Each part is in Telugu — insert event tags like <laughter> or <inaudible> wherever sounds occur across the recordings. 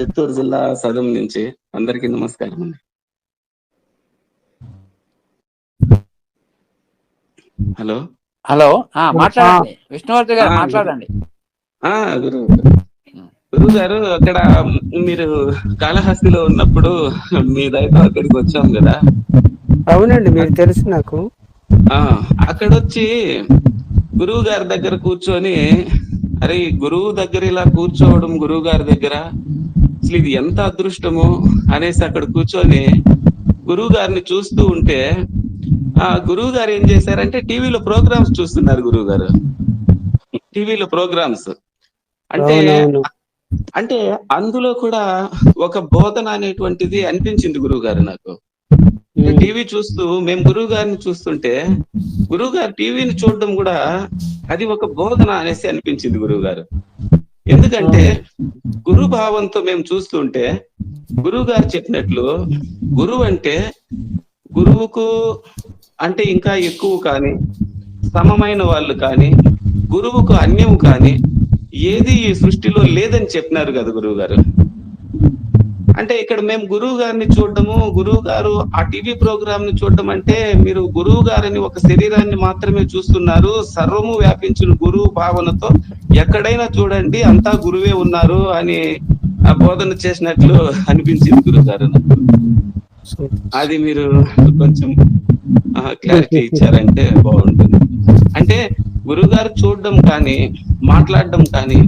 చిత్తూరు జిల్లా సదం నుంచి అందరికీ నమస్కారం అండి. హలో? హలో ఆ, మాట్లాడండి. విష్ణువర్ధి గారు మాట్లాడండి. ఆ గురువు గారు. గురువు గారు అక్కడ మీరు కాళహస్తిలో ఉన్నప్పుడు మీ దయతో అక్కడికి వచ్చాం కదా. అవునండి మీరు తెలుసు నాకు. ఆ అక్కడ వచ్చి గురువు గారి దగ్గర కూర్చొని అరే గురువు దగ్గర ఇలా కూర్చోవడం గురువు గారి దగ్గర? అసలు ఇది ఎంత అదృష్టము అనేసి అక్కడ కూర్చొని గురువు గారిని చూస్తూ ఉంటే ఆ గురువు గారు ఏం చేశారంటే టీవీలో ప్రోగ్రామ్స్ చూస్తున్నారు గురువు గారు టీవీలో ప్రోగ్రామ్స్. అంటే అంటే అందులో కూడా ఒక బోధన అనేటువంటిది అనిపించింది గురువు గారు నాకు. టీవీ చూస్తూ మేము గురువు గారిని చూస్తుంటే గురువు గారు టీవీని చూడడం కూడా అది ఒక బోధన అనేసి అనిపించింది గురువు గారు ఎందుకంటే గురు భావంతో మేము చూస్తుంటే గురువు గారు చెప్పినట్లు గురువు అంటే గురువుకు అంటే ఇంకా ఎక్కువ కానీ సమమైన వాళ్ళు కానీ గురువుకు అన్యము కానీ ఏది ఈ సృష్టిలో లేదని చెప్పినారు కదా గురువు గారు అంటే ఇక్కడ మేము గురువు గారిని చూడడము గురువు గారు ఆ టీవీ ప్రోగ్రామ్ని చూడడం అంటే మీరు గురువు గారిని ఒక శరీరాన్ని మాత్రమే చూస్తున్నారు సర్వము వ్యాపించిన గురువు భావనతో ఎక్కడైనా చూడండి అంతా గురువే ఉన్నారు అని ఆ బోధన చేసినట్లు అనిపించింది గురువు గారు నాకు. అది మీరు కొంచెం క్లారిటీ ఇచ్చారంటే బాగుంటుంది అంటే గురువు గారు చూడడం కానీ మాట్లాడడం కానీ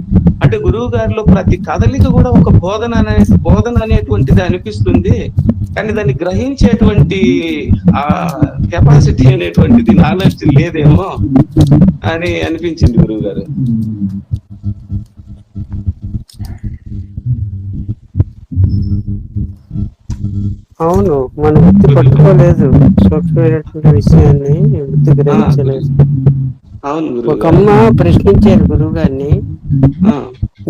అంటే గురువు గారిలో ప్రతి కదలిక కూడా ఒక బోధన అనే బోధన అనేటువంటిది అనిపిస్తుంది. కానీ దాన్ని గ్రహించేటువంటి ఆ కెపాసిటీ అనేటువంటిది నాలెడ్జ్ లేదేమో అని అనిపించింది గురువు గారు. అవును మనం గుర్తు పట్టుకోలేదు. సూక్ష్మమైనటువంటి విషయాన్ని గుర్తు గ్రహించలేదు. ఒక అమ్మ ప్రశ్నించారు గురువు గారిని.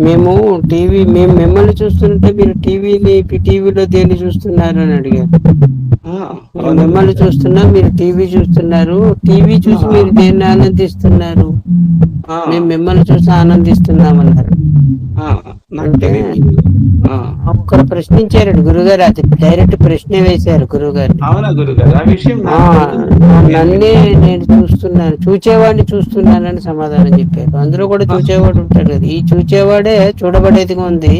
మేము టీవీ మేము మిమ్మల్ని చూస్తుంటే మీరు టీవీని టీవీలో దేన్ని చూస్తున్నారు అని అడిగారు. మేము మిమ్మల్ని చూస్తున్నా మీరు టీవీ చూస్తున్నారు. టీవీ చూసి మీరు దేన్ని ఆనందిస్తున్నారు? మేము మిమ్మల్ని చూసి ఆనందిస్తున్నామన్నారు. ఆ, ఒకరు ప్రశ్నించారు గురుగారు. అది డైరెక్ట్ ప్రశ్న వేశారు గురువు గారిని అవునా ఆ విషయం నన్నే నేను చూస్తున్నాను. చూచేవాడిని చూస్తున్నానని సమాధానం చెప్పారు. అందులో కూడా చూచేవాడు ఉంటాడు కదా. ఈ చూచేవాడే చూడబడేదిగా ఉంది.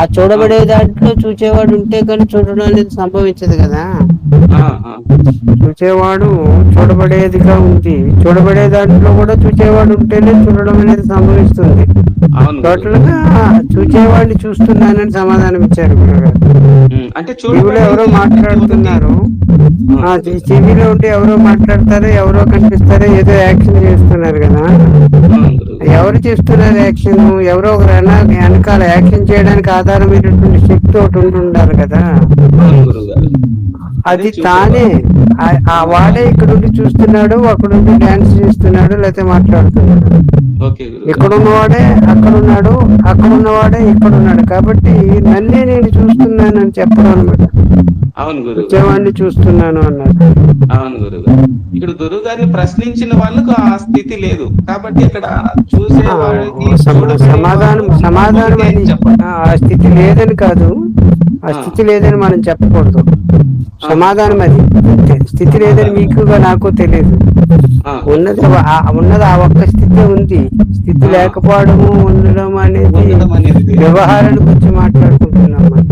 ఆ చూడబడే దాంట్లో చూచేవాడు ఉంటే కానీ చూడడం అనేది సంభవించదు కదా. చూచేవాడు చూడబడేదిగా ఉంది. చూడబడే దాంట్లో కూడా చూచేవాడు ఉంటేనే చూడడం అనేది సంభవిస్తుంది. టోటల్గా చూచేవాడిని చూస్తున్నానని సమాధానం ఇచ్చారు అంటే టీవీలో ఎవరో మాట్లాడుతున్నారు. టీవీలో ఉంటే ఎవరో మాట్లాడతారో ఎవరో కనిపిస్తారో ఏదో యాక్షన్ చేస్తున్నారు కదా. ఎవరు చేస్తున్నారు యాక్షన్? ఎవరో ఒక వెన- వెనకాల యాక్షన్ చేయడానికి ఆధారమైనటువంటి శక్తి ఒకటి ఉండి ఉండాలి కదా అది తానే. ఆ- వాడే ఇక్కడ ఉండి చూస్తున్నాడు అక్కడ ఉండి డాన్స్ చేస్తున్నాడు లేకపోతే మాట్లాడుతున్నాడు. ఇక్కడ ఉన్నవాడే అక్కడ ఉన్నాడు అక్కడ ఉన్నవాడే ఇక్కడ ఉన్నాడు. కాబట్టి నన్నే నేను చూస్తున్నానని చెప్పడం అనమాట అవును గురువు వచ్చేవాడిని చూస్తున్నాను అన్నాడు. అవును గారు. ఇక్కడ గురువు గారిని ప్రశ్నించిన వాళ్ళకు ఆ స్థితి లేదు. కాబట్టి ఇక్కడ చూసే సమాధానం సమాధానం ఆ స్థితి లేదని కాదు. ఆ. స్థితి లేదని మనం చెప్పకూడదు. సమాధానం అది. స్థితి లేదని మీకు నాకు తెలియదు ఉన్నది ఉన్నది ఆ ఒక్క స్థితి ఉంది. స్థితి. లేకపోవడము ఉండడం అనేది. వ్యవహారానికి వచ్చి మాట్లాడుకుంటున్నాం మనం.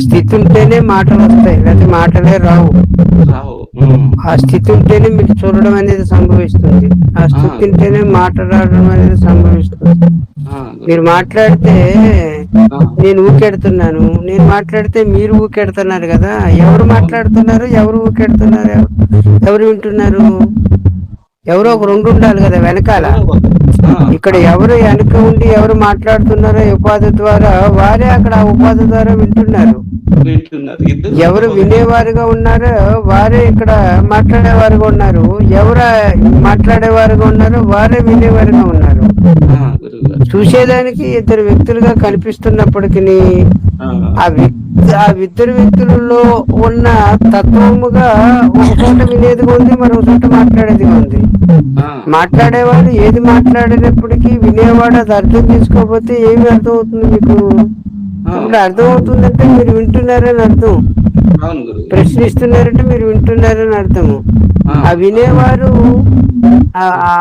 స్థితి ఉంటేనే మాటలు వస్తాయి. లేకపోతే మాటలే రావు. ఆ స్థితి ఉంటేనే మీరు చూడడం అనేది సంభవిస్తుంది. ఆ స్థితి ఉంటేనే మాట్లాడడం అనేది సంభవిస్తుంది. మీరు మాట్లాడితే నేను ఊకెడుతున్నాను. నేను మాట్లాడితే మీరు ఊకెడుతున్నారు కదా. ఎవరు మాట్లాడుతున్నారు? ఎవరు ఊకెడుతున్నారు? ఎవరు వింటున్నారు? ఎవరో ఒక రెండు ఉండాలి కదా వెనకాల. ఇక్కడ ఎవరు వెనక ఉండి ఎవరు మాట్లాడుతున్నారో ఉపాధి ద్వారా వారే అక్కడ ఆ ఉపాధి ద్వారా వింటున్నారు. ఎవరు వినేవారుగా ఉన్నారో వారే ఇక్కడ మాట్లాడేవారుగా ఉన్నారు. ఎవరు మాట్లాడేవారుగా ఉన్నారో వారే వినేవారుగా ఉన్నారు. చూసేదానికి ఇద్దరు వ్యక్తులుగా కనిపిస్తున్నప్పటికీ ఆ, వ్యక్తి ఆ ఇద్దరు వ్యక్తులలో ఉన్న తత్వముగా ఒక చోట వినేదిగా ఉంది మరో చోట మాట్లాడేదిగా ఉంది. మాట్లాడేవాడు ఏది మాట్లాడినప్పటికీ వినేవాడు అది అర్థం చేసుకోకపోతే ఏమి అర్థం అవుతుంది మీకు అర్థం అవుతుందంటే మీరు వింటున్నారని అర్థం. ప్రశ్నిస్తున్నారంటే మీరు వింటున్నారని అర్థము ఆ, వినేవారు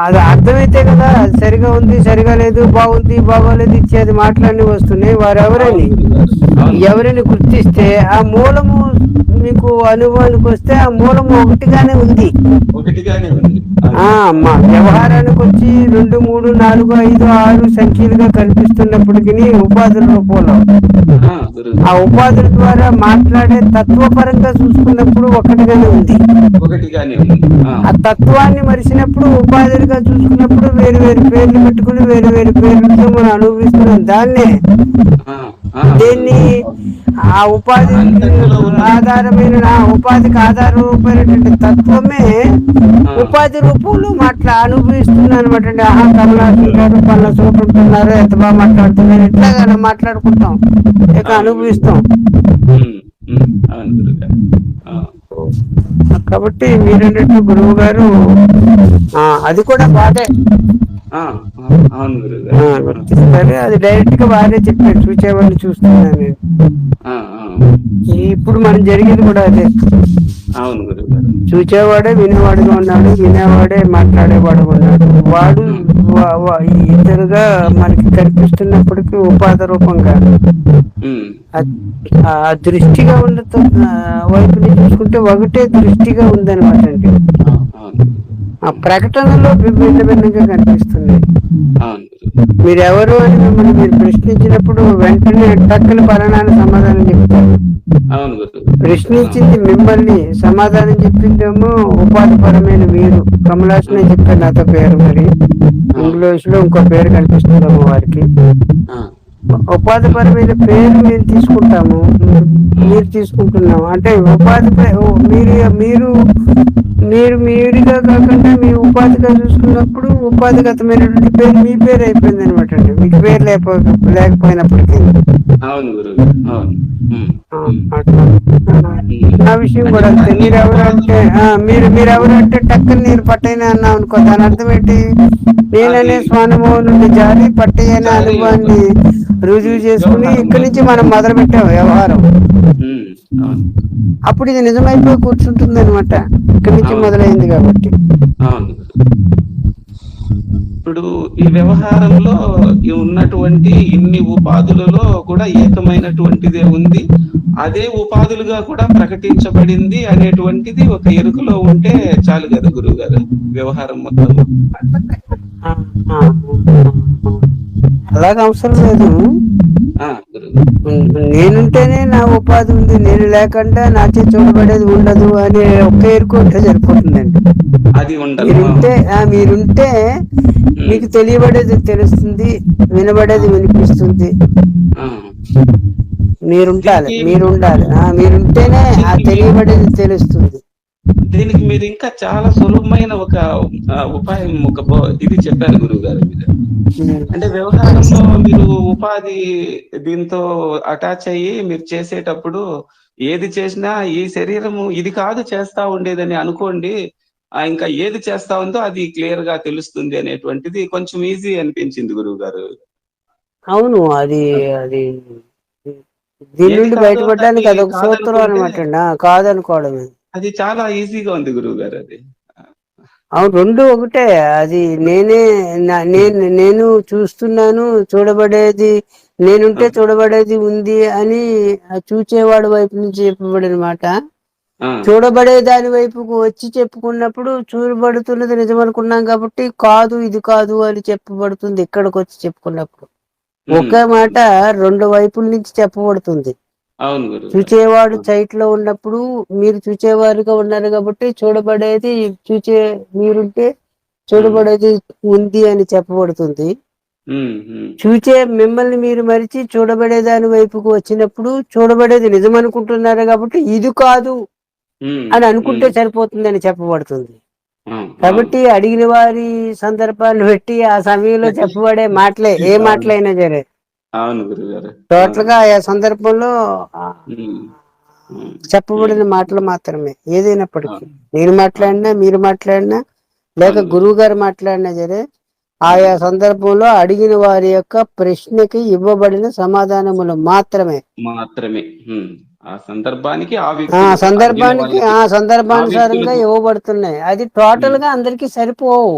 అది అర్థమైతే కదా అది సరిగా ఉంది సరిగా లేదు బాగుంది బాగోలేదు ఇచ్చేది మాటలన్నీ వస్తున్నాయి. వారు ఎవరని. ఎవరిని గుర్తిస్తే ఆ మూలము మీకు అనుభవానికి వస్తే ఆ మూలము ఒకటిగానే ఉంది. ఒకటిగానే ఉంది. ఆ మా వ్యవహారానికి వచ్చి రెండు మూడు నాలుగు ఐదు ఆరు సంఖ్యలుగా కనిపిస్తున్నప్పటికీ ఉపాధుల రూపంలో. ఆ, ఉపాధుల ద్వారా మాట్లాడే తత్వపరంగా చూసుకున్నప్పుడు ఒకటిగానే ఉంది. ఒకటిగానే ఉంది. ఆ, తత్వాన్ని మరిచినప్పుడు ఉపాధిగా చూసుకున్నప్పుడు వేరు వేరు పేర్లు పెట్టుకుని వేరు వేరు పేర్లతో మనం అనుభవిస్తున్నాం. దాన్నే దేన్ని ఆ ఉపాధి ఆధారమైన ఉపాధికి ఆధారమైనటువంటి తత్వమే ఉపాధి రూపంలో మాట్లా అనుభవిస్తున్నాను అనమాట అండి. ఆహా పనుల చూపుంటున్నారు ఎంత బాగా మాట్లాడుతున్నారు ఇట్లాగా మాట్లాడుకుంటాం ఇక అనుభవిస్తాం. కాబట్టి మీరన్నట్టు గురువు గారు ఆ, అది కూడా బాధే. గుర్తిస్తారు అది డైరెక్ట్గా బాగానే చెప్పారు చూసేవాడిని చూస్తున్నాను. నేను. ఇప్పుడు మనం జరిగేది కూడా అదే. అవును చూచేవాడే వినేవాడుగా ఉన్నాడు వినేవాడే మాట్లాడేవాడు ఉన్నాడు. వాడు ఇద్దరుగా మనకి కనిపిస్తున్నప్పటికీ ఉపాధి రూపంగా. ఆ- దృష్టిగా ఉన్న వైపుని చూసుకుంటే ఒకటే దృష్టిగా ఉందన్నమాట అండి. ఆ ప్రకటనలో భిన్న భిన్నంగా కనిపిస్తుంది. అవును గురువు మీరు ఎవరు అని మిమ్మల్ని మీరు ప్రశ్నించినప్పుడు వెంటనే టక్కున పలానాని సమాధానం చెప్తారు. ప్రశ్నించింది మిమ్మల్ని సమాధానం చెప్పిందేమో ఉపాధిపరమైన మీరు కమలాసనే చెప్పారు నాతో పేరు మరి. ఇంగ్లీష్లో ఇంకో పేరు కనిపిస్తుందేమో వారికి. ఉపాధిపరమైన పేరు మేము తీసుకుంటాము. మీరు తీసుకుంటున్నాము. అంటే ఉపాధి మీరు మీరు మీరు మీరుగా కాకుండా మీ ఉపాధిగా చూసుకున్నప్పుడు ఉపాధిగతమైనటువంటి పేరు మీ పేరు అయిపోయింది అనమాట అండి. మీకు పేరు లేకపో లేకపోయినప్పటికీ. అవును ఆ, విషయం కూడా అంతే. మీరు ఎవరంటే ఆ, మీరు మీరు ఎవరంటే టక్కన నేను పట్టైన అన్నాం అనుకో దాని అర్థం ఏంటి? నేననే స్వానుభవం నుండి జారి పట్టయ్య అనే అనుభవాన్ని రుజువు చేసుకుని ఇక్కడి నుంచి మనం మొదలు పెట్టాం వ్యవహారం. అప్పుడు ఇది నిజమైపోయి కూర్చుంటుంది అనమాట ఇక్కడి నుంచి మొదలైంది కాబట్టి. అవును. ఇప్పుడు ఈ వ్యవహారంలో ఈ ఉన్నటువంటి ఇన్ని ఉపాధులలో కూడా ఏకమైనటువంటిదే ఉంది. అదే ఉపాధులుగా కూడా ప్రకటించబడింది అనేటువంటిది ఒక ఎరుకలో ఉంటే చాలు కదా గురువు గారు వ్యవహారం మొత్తం. అలాగ అవసరం లేదు. నేనుంటేనే నా ఉపాధి ఉంది. నేను లేకుండా నాచే చూడబడేది ఉండదు అని ఒక్క ఎరుకుంటే సరిపోతుందండి. అది మీరుంటే ఆ, మీరుంటే మీకు తెలియబడేది తెలుస్తుంది వినబడేది వినిపిస్తుంది. మీరుంటాలి మీరుండాలి ఆ, మీరుంటేనే ఆ తెలియబడేది తెలుస్తుంది. దీనికి మీరు ఇంకా చాలా సులభమైన ఒక ఉపాయం ఒక ఇది చెప్పారు గురువు గారు మీరు. అంటే వ్యవహారంలో మీరు ఉపాధి దీంతో అటాచ్ అయ్యి మీరు చేసేటప్పుడు ఏది చేసినా ఈ శరీరము ఇది కాదు చేస్తా ఉండేదని అనుకోండి ఇంకా ఏది చేస్తా ఉందో అది క్లియర్గా తెలుస్తుంది అనేటువంటిది కొంచెం ఈజీ అనిపించింది గురువు గారు అవును అది అది దీని నుండి బయటపడడానికి అదొక సూత్రం అనమాట కాదనుకోవడమే. అది చాలా ఈజీగా ఉంది గురువు గారు అది. అవును రెండు ఒకటే. అది నేనే నేను నేను చూస్తున్నాను చూడబడేది నేనుంటే చూడబడేది ఉంది అని చూచేవాడు వైపు నుంచి చెప్పబడిన మాట చూడబడే దాని వైపుకు వచ్చి చెప్పుకున్నప్పుడు చూడబడుతున్నది నిజం అనుకున్నాం కాబట్టి కాదు ఇది కాదు అని చెప్పబడుతుంది ఇక్కడికి వచ్చి చెప్పుకున్నప్పుడు ఒకే మాట రెండు వైపుల నుంచి చెప్పబడుతుంది. చూచేవాడు సైట్లో ఉన్నప్పుడు మీరు చూచేవారుగా ఉన్నారు కాబట్టి చూడబడేది చూచే మీరుంటే చూడబడేది ఉంది అని చెప్పబడుతుంది. చూచే మిమ్మల్ని మీరు మరిచి చూడబడే దాని వైపుకు వచ్చినప్పుడు చూడబడేది నిజం అనుకుంటున్నారు కాబట్టి ఇది కాదు అని అనుకుంటే ఉమ్, సరిపోతుందని చెప్పబడుతుంది. కాబట్టి అడిగిన వారి సందర్భాన్ని బట్టి ఆ సమయంలో <laughs> చెప్పబడే మాటలే ఏ మాటలైనా సరే. అవును గురుగారు. టోటల్గా ఆయా సందర్భంలో చెప్పబడిన మాటలు మాత్రమే. ఏదైనప్పటికీ. నేను మాట్లాడినా మీరు మాట్లాడినా లేక. గురువు గారు మాట్లాడినా సరే ఆయా సందర్భంలో అడిగిన వారి యొక్క ప్రశ్నకి ఇవ్వబడిన సమాధానములు మాత్రమే. మాత్రమే. ఆ సందర్భానికి ఆ సందర్భానికి ఆ సందర్భానుసారంగా ఇవ్వబడుతున్నాయి. అది టోటల్గా అందరికి సరిపోవు.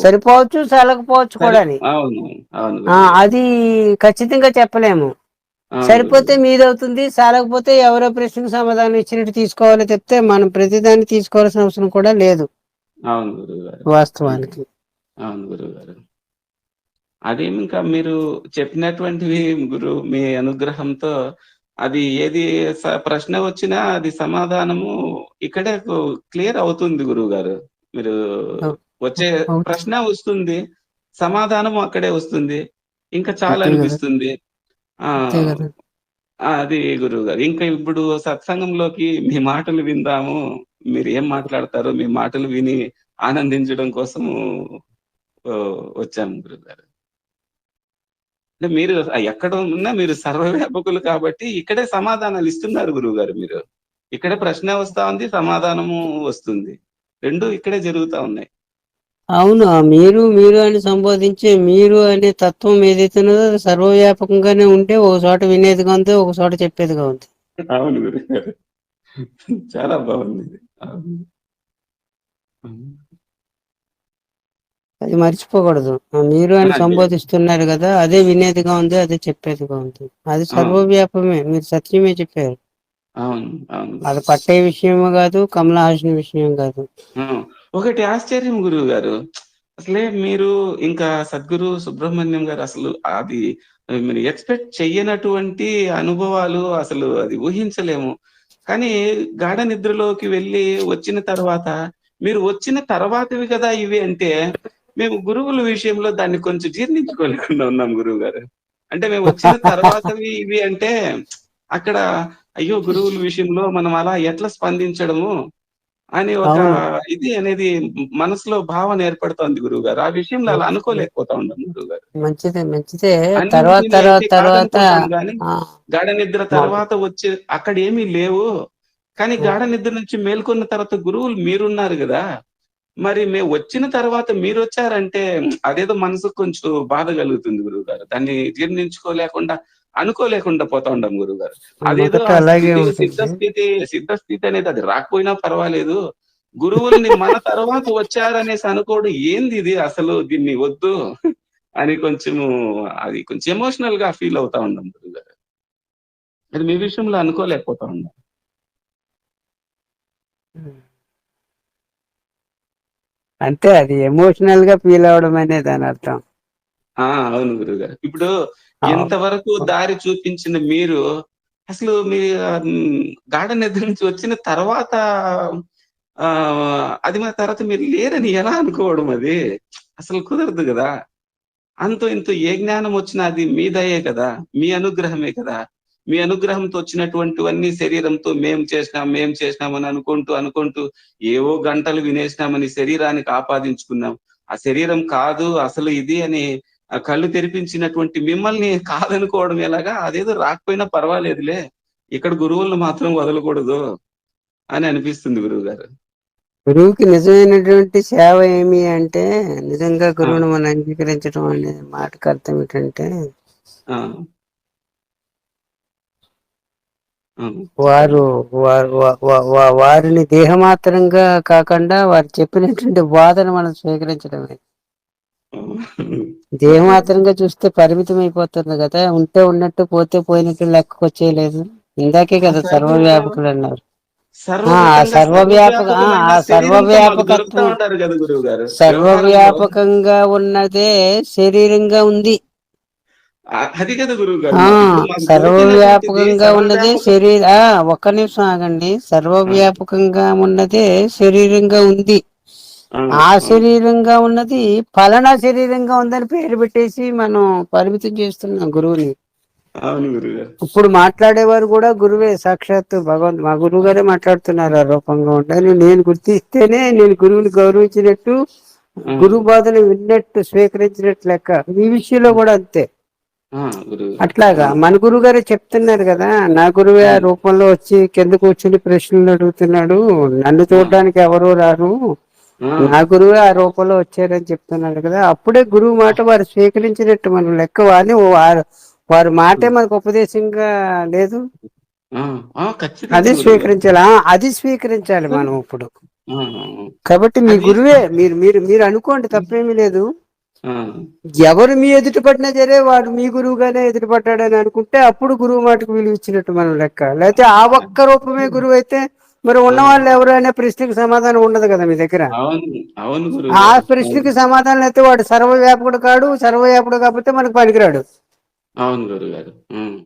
సరిపోవచ్చు చాలకపోవచ్చు సరి- కూడా. అది ఖచ్చితంగా చెప్పలేము. సరిపోతే. మీదవుతుంది చాలకపోతే ఎవరో ప్రశ్నకు సమాధానం ఇచ్చినట్టు తీసుకోవాలి చెప్తే మనం ప్రతిదాన్ని తీసుకోవాల్సిన అవసరం కూడా లేదు. అవును గురుగారు వాస్తవానికి. అవును అది ఇంకా మీరు చెప్పినటువంటివి గురు మీ అనుగ్రహంతో అది ఏది ప్రశ్న వచ్చినా అది సమాధానము ఇక్కడే క్లియర్ అవుతుంది గురువు గారు మీరు వచ్చే. ప్రశ్న వస్తుంది సమాధానం అక్కడే వస్తుంది ఇంకా చాలా. అనిపిస్తుంది. ఆ అది గురువు గారు. ఇంకా ఇప్పుడు సత్సంగంలోకి మీ మాటలు విందాము. మీరు ఏం మాట్లాడతారో మీ మాటలు విని ఆనందించడం కోసము వచ్చాము గురువు గారు. అంటే మీరు ఎక్కడ ఉన్నా మీరు సర్వవ్యాపకులు కాబట్టి ఇక్కడే సమాధానాలు ఇస్తున్నారు గురువు గారు మీరు. ఇక్కడే ప్రశ్న వస్తా ఉంది సమాధానము వస్తుంది. రెండు ఇక్కడే జరుగుతా ఉన్నాయి. అవును? ఆ మీరు మీరు అని సంబోధించే మీరు అనే తత్వం ఏదైతే ఉన్నదో అది సర్వవ్యాపకంగానే ఉంటే ఒక చోట వినేదిగా ఉంది ఒక చోట చెప్పేదిగా ఉంది. అవును చాలా బాగుంది. అది మర్చిపోకూడదు. ఆ మీరు అని. సంబోధిస్తున్నారు కదా అదే వినేదిగా ఉంది అదే చెప్పేదిగా ఉంది. అది సర్వవ్యాపమే. మీరు సత్యమే చెప్పారు. అవును అవును. అది పట్టే విషయం కాదు కమలహాసన్ విషయం కాదు. ఒకటి ఆశ్చర్యం గురువు గారు. అసలే మీరు ఇంకా సద్గురు సుబ్రహ్మణ్యం గారు అసలు అది మీరు ఎక్స్పెక్ట్ చెయ్యనటువంటి అనుభవాలు అసలు అది ఊహించలేము. కానీ గాఢ నిద్రలోకి వెళ్ళి వచ్చిన తర్వాత మీరు వచ్చిన తర్వాతవి కదా ఇవి అంటే మేము గురువుల విషయంలో దాన్ని కొంచెం జీర్ణించుకోలేకుండా ఉన్నాం గురువు గారు. అంటే మేము వచ్చిన <laughs> తర్వాతవి ఇవి అంటే అక్కడ అయ్యో గురువుల విషయంలో మనం అలా ఎట్లా స్పందించడము అని ఒక. ఇది అనేది మనసులో భావన ఏర్పడుతోంది గురువు గారు ఆ విషయంలో అలా అనుకోలేకపోతా ఉన్నాం గురువు గారు మంచిదే. మంచిదే తర్వాత తర్వాత గాఢ నిద్ర తర్వాత వచ్చే అక్కడ ఏమీ లేవు. కానీ గాఢ నిద్ర నుంచి మేల్కొన్న తర్వాత గురువులు మీరున్నారు కదా. మరి మేము వచ్చిన తర్వాత మీరు వచ్చారంటే అదేదో మనసుకు కొంచెం బాధ కలుగుతుంది గురువు గారు దాన్ని జీర్ణించుకోలేకుండా అనుకోలేకుండా పోతా ఉండం గురువు గారు అదేదో సిద్ధస్థితి సిద్ధస్థితి అనేది అది రాకపోయినా పర్వాలేదు. గురువుల్ని మన తర్వాత వచ్చారనేసి అనుకోవడం ఏంది ఇది అసలు? దీన్ని వద్దు అని కొంచెము అది కొంచెం ఎమోషనల్గా ఫీల్ అవుతా ఉన్నాం గురువు గారు అది మీ విషయంలో అనుకోలేకపోతా ఉన్నాం అంతే అది ఎమోషనల్గా ఫీల్ అవడం అనే దాని అర్థం. ఆ అవును గురువు గారు ఇప్పుడు ఆ, ఎంతవరకు దారి చూపించిన మీరు అసలు మీ గాఢ నిద్ర నుంచి వచ్చిన తర్వాత ఆ అది మన తర్వాత మీరు లేరని ఎలా అనుకోవడం అది? అసలు కుదరదు కదా. అంతో ఇంతో ఏ జ్ఞానం వచ్చినా అది మీ దయే కదా. మీ అనుగ్రహమే కదా. మీ అనుగ్రహంతో వచ్చినటువంటివన్నీ శరీరంతో మేం చేసినాం మేం చేసినామని అనుకుంటూ అనుకుంటూ ఏవో గంటలు వినేసినామని శరీరానికి ఆపాదించుకున్నాం ఆ శరీరం కాదు అసలు ఇది అని కళ్ళు తెరిపించినటువంటి మిమ్మల్ని కాదనుకోవడం ఎలాగా? అదేదో రాకపోయినా పర్వాలేదులే. ఇక్కడ గురువులను మాత్రం వదలకూడదు అని అనిపిస్తుంది గురువు గారు గురువుకి నిజమైనటువంటి సేవ ఏమి అంటే నిజంగా గురువుని మనం అంగీకరించడం అనే మాటకు అర్థం ఏంటంటే. వారు వారిని దేహమాత్రంగా కాకుండా వారు చెప్పినటువంటి వాదన మనం స్వీకరించడమే. దేహమాత్రంగా చూస్తే పరిమితం అయిపోతుంది కదా ఉంటే ఉన్నట్టు పోతే పోయినట్టు లెక్కకు వచ్చేయలేదు ఇందాకే కదా ఆ సర్వవ్యాపకులు అన్నారు. సర్వవ్యాపక- సర్వవ్యాపకత్వం గారు సర్వవ్యాపకంగా ఉన్నదే శరీరంగా ఉంది. అది కదా సర్వవ్యాపకంగా ఉన్నదే సర్వవ్యాపక- శరీర ఒక్క నిమిషం ఆగండి. సర్వవ్యాపకంగా ఉన్నదే శరీరంగా ఉంది. ఆ, శరీరంగా ఉన్నది ఫలానా శరీరంగా ఉందని పేరు పెట్టేసి మనం పరిమితం చేస్తున్నాం గురువుని. ఇప్పుడు మాట్లాడేవారు కూడా గురువే సాక్షాత్తు భగవంతు మా గురువు గారే మాట్లాడుతున్నారు ఆ రూపంగా ఉంటాను నేను గుర్తిస్తేనే నేను గురువుని గౌరవించినట్టు గురువు బోధన విన్నట్టు స్వీకరించినట్టు లెక్క. ఈ విషయంలో కూడా అంతే. అట్లాగా మన గురువు గారే చెప్తున్నారు కదా నా గురువే ఆ రూపంలో వచ్చి కింద కూర్చుని ప్రశ్నలు అడుగుతున్నాడు. నన్ను చూడడానికి ఎవరు రారు. నా గురువే ఆ రూపంలో వచ్చారని చెప్తున్నాడు కదా. అప్పుడే గురువు మాట వారు స్వీకరించినట్టు మనం లెక్క వారి వారు వారి మాటే మనకు ఉపదేశంగా లేదు. అది. స్వీకరించాలి. అది స్వీకరించాలి మనం ఇప్పుడు. కాబట్టి మీ గురువే మీరు మీరు మీరు అనుకోండి తప్పేమీ లేదు. ఎవరు మీ ఎదుటి పడినా సరే వాడు మీ గురువుగానే ఎదుటి పడ్డాడని అనుకుంటే అప్పుడు గురువు మాటకు విలువ ఇచ్చినట్టు మనం లెక్క. లేకపోతే ఆ ఒక్క రూపమే గురువు అయితే మరి ఉన్న వాళ్ళు ఎవరు అనే ప్రశ్నకు సమాధానం ఉండదు కదా మీ దగ్గర ఆ. ప్రశ్నకి సమాధానం అయితే వాడు సర్వవ్యాపకుడు కాడు సర్వవ్యాపకుడు కాకపోతే మనకు పనికిరాడు అవును.